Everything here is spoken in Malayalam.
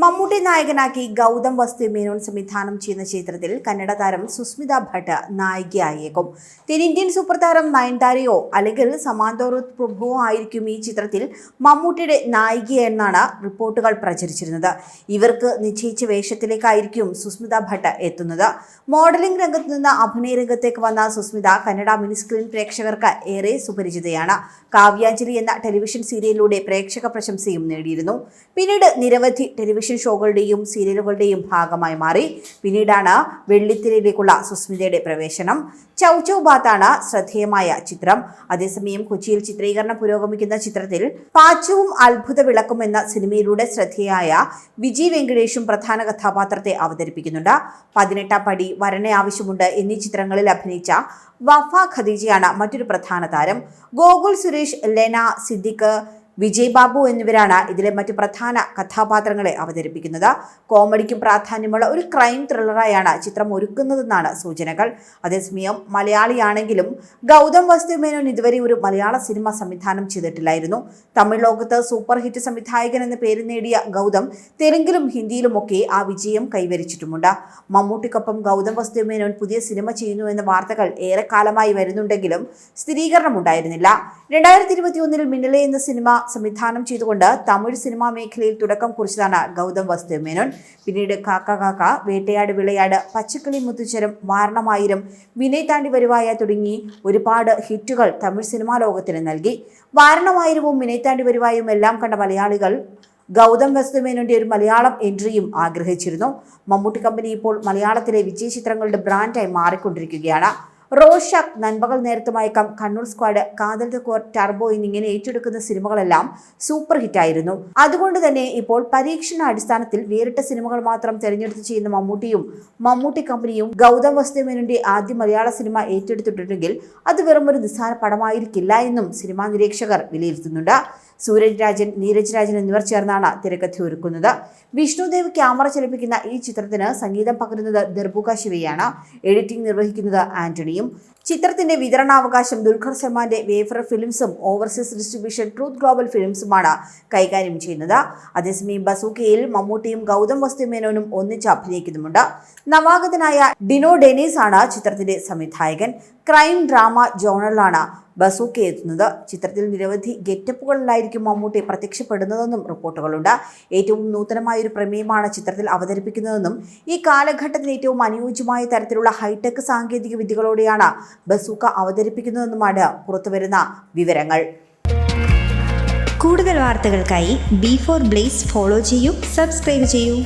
മമ്മൂട്ടി നായകനാക്കി ഗൗതം വസ്തു മേനോൻ സംവിധാനം ചെയ്യുന്ന ചിത്രത്തിൽ കന്നഡ താരം സുസ്മിത ഭട്ട് നായികയായേക്കും. തെന്നിന്ത്യൻ സൂപ്പർ താരം നയൻതാരയോ അല്ലെങ്കിൽ സമാന്തോറു പ്രഭുവോ ആയിരിക്കും ഈ ചിത്രത്തിൽ മമ്മൂട്ടിയുടെ നായികയെന്നാണ് റിപ്പോർട്ടുകൾ പ്രചരിച്ചിരുന്നത്. ഇവർക്ക് നിശ്ചയിച്ച വേഷത്തിലേക്കായിരിക്കും സുസ്മിത ഭട്ട് എത്തുന്നത്. മോഡലിംഗ് രംഗത്ത് നിന്ന് അഭിനയ രംഗത്തേക്ക് വന്ന സുസ്മിത കന്നഡ മിനിസ്ക്രീൻ പ്രേക്ഷകർക്ക് ഏറെ സുപരിചിതയാണ്. കാവ്യാഞ്ജലി എന്ന ടെലിവിഷൻ സീരിയലിലൂടെ പ്രേക്ഷക പ്രശംസയും നേടിയിരുന്നു. പിന്നീട് നിരവധി ടെലിവിഷൻ ഷോകളുടെയും സീരിയലുകളുടെയും ഭാഗമായി മാറി. പിന്നീടാണ് വെള്ളിത്തിരയിലേക്കുള്ള സുസ്മിതയുടെ പ്രവേശനം. ചൗ ചൗ ബാത്താണ് ശ്രദ്ധേയമായ ചിത്രം. അതേസമയം കൊച്ചിയിൽ ചിത്രീകരണം പുരോഗമിക്കുന്ന ചിത്രത്തിൽ പാച്ചവും അത്ഭുത വിളക്കും എന്ന സിനിമയിലൂടെ ശ്രദ്ധേയായ വിജി വെങ്കടേഷും പ്രധാന കഥാപാത്രത്തെ അവതരിപ്പിക്കുന്നുണ്ട്. പതിനെട്ടാം പടി വരനെ ആവശ്യമുണ്ട് എന്നീ ചിത്രങ്ങളിൽ അഭിനയിച്ച വഫ ഖദീജയാണ് മറ്റൊരു പ്രധാന താരം. ഗോകുൽ സുരേഷ് ലെന സിദ്ദിഖ് വിജയ് ബാബു എന്നിവരാണ് ഇതിലെ മറ്റു പ്രധാന കഥാപാത്രങ്ങളെ അവതരിപ്പിക്കുന്നത്. കോമഡിക്കും പ്രാധാന്യമുള്ള ഒരു ക്രൈം ത്രില്ലറായാണ് ചിത്രം ഒരുക്കുന്നതെന്നാണ് സൂചനകൾ. അതേസമയം മലയാളിയാണെങ്കിലും ഗൗതം വസ്തുമേനോൻ ഇതുവരെ ഒരു മലയാള സിനിമ സംവിധാനം ചെയ്തിട്ടില്ലായിരുന്നു. തമിഴ് ലോകത്ത് സൂപ്പർ ഹിറ്റ് സംവിധായകൻ എന്ന പേര് നേടിയ ഗൗതം തെലുങ്കിലും ഹിന്ദിയിലുമൊക്കെ ആ വിജയം കൈവരിച്ചിട്ടുമുണ്ട്. മമ്മൂട്ടിക്കൊപ്പം ഗൗതം വസ്തുമേനോൻ പുതിയ സിനിമ ചെയ്യുന്നു എന്ന വാർത്തകൾ ഏറെക്കാലമായി വരുന്നുണ്ടെങ്കിലും സ്ഥിരീകരണമുണ്ടായിരുന്നില്ല. രണ്ടായിരത്തി ഇരുപത്തി ഒന്നിൽ മിന്നലെ എന്ന സിനിമ സംവിധാനം ചെയ്തുകൊണ്ട് തമിഴ് സിനിമാ മേഖലയിൽ തുടക്കം കുറിച്ചതാണ് ഗൗതം വസ്തുമേനോൻ പിന്നീട് കാക്ക കാക്ക വേട്ടയാട് വിളയാട് പച്ചക്കിളി മുത്തുച്ചരം വാരണമായിരം വിനയ് താണ്ടി വരുവായ തുടങ്ങി ഒരുപാട് ഹിറ്റുകൾ തമിഴ് സിനിമാ ലോകത്തിന് നൽകി. വാരണമായിരവും വിനയ് താണ്ടി വരുവായും എല്ലാം കണ്ട മലയാളികൾ ഗൗതം വസ്തുമേനോന്റെ ഒരു മലയാളം എൻട്രിയും ആഗ്രഹിച്ചിരുന്നു. മമ്മൂട്ടി കമ്പനി ഇപ്പോൾ മലയാളത്തിലെ വിജയ ചിത്രങ്ങളുടെ ബ്രാൻഡായി മാറിക്കൊണ്ടിരിക്കുകയാണ്. Rorschach Nanpakal Nerathu Mayakkam Kannur squad Kaathal the core turbo എന്നിങ്ങനെ ഏറ്റെടുക്കുന്ന സിനിമകളെല്ലാം സൂപ്പർ ഹിറ്റായിരുന്നു അതുകൊണ്ട് തന്നെ ഇപ്പോൾ പരീക്ഷണ അടിസ്ഥാനത്തിൽ വേറിട്ട സിനിമകൾ മാത്രം തിരഞ്ഞെടുത്ത് ചെയ്യുന്ന മമ്മൂട്ടിയും മമ്മൂട്ടി കമ്പനിയും ഗൗതം വസ്തുമേനോന്റെ ആദ്യ മലയാള സിനിമ ഏറ്റെടുത്തിട്ടുണ്ടെങ്കിൽ അത് വെറും ഒരു നിസ്സാര പടമായിരിക്കില്ല എന്നും സിനിമാ നിരീക്ഷകർ വിലയിരുത്തുന്നുണ്ട്. സൂരജ് രാജൻ നീരജ് രാജൻ എന്നിവർ ചേർന്നാണ് തിരക്കഥ ഒരുക്കുന്നത്. വിഷ്ണുദേവ് ക്യാമറ ചലിപ്പിക്കുന്ന ഈ ചിത്രത്തിന് സംഗീതം പകരുന്നത് ദർബുക ശിവയാണ്. എഡിറ്റിംഗ് നിർവഹിക്കുന്നത് ആന്റണിയും. ചിത്രത്തിന്റെ വിതരണാവകാശം ദുൽഖർ സൽമാന്റെ വേഫർ ഫിലിംസും ഓവർസീസ് ഡിസ്ട്രിബ്യൂഷൻ ട്രൂത്ത് ഗ്ലോബൽ ഫിലിംസുമാണ് കൈകാര്യം ചെയ്യുന്നത്. അതേസമയം ബസൂക്കയിൽ മമ്മൂട്ടിയും ഗൗതം വസ്തുമേനോനും ഒന്നിച്ച് അഭിനയിക്കുന്നുമുണ്ട്. നവാഗതനായ ഡിനോ ഡെനീസ് ആണ് ചിത്രത്തിന്റെ സംവിധായകൻ. ക്രൈം ഡ്രാമ ജോണലാണ് ബസൂക്ക എത്തുന്നത്. ചിത്രത്തിൽ നിരവധി ഗെറ്റപ്പുകളിലായിരിക്കും മമ്മൂട്ടി പ്രത്യക്ഷപ്പെടുന്നതെന്നും റിപ്പോർട്ടുകളുണ്ട്. ഏറ്റവും നൂതനമായ ഒരു പ്രമേയമാണ് ചിത്രത്തിൽ അവതരിപ്പിക്കുന്നതെന്നും ഈ കാലഘട്ടത്തിൽ ഏറ്റവും അനുയോജ്യമായ തരത്തിലുള്ള ഹൈടെക് സാങ്കേതിക വിദ്യകളോടെയാണ് ബസൂക്ക അവതരിപ്പിക്കുന്നതെന്നുമാണ് പുറത്തുവരുന്ന വിവരങ്ങൾ. കൂടുതൽ വാർത്തകൾക്കായി ബി ഫോർ ബ്ലേസ് ഫോളോ ചെയ്യൂ സബ്സ്ക്രൈബ് ചെയ്യൂ.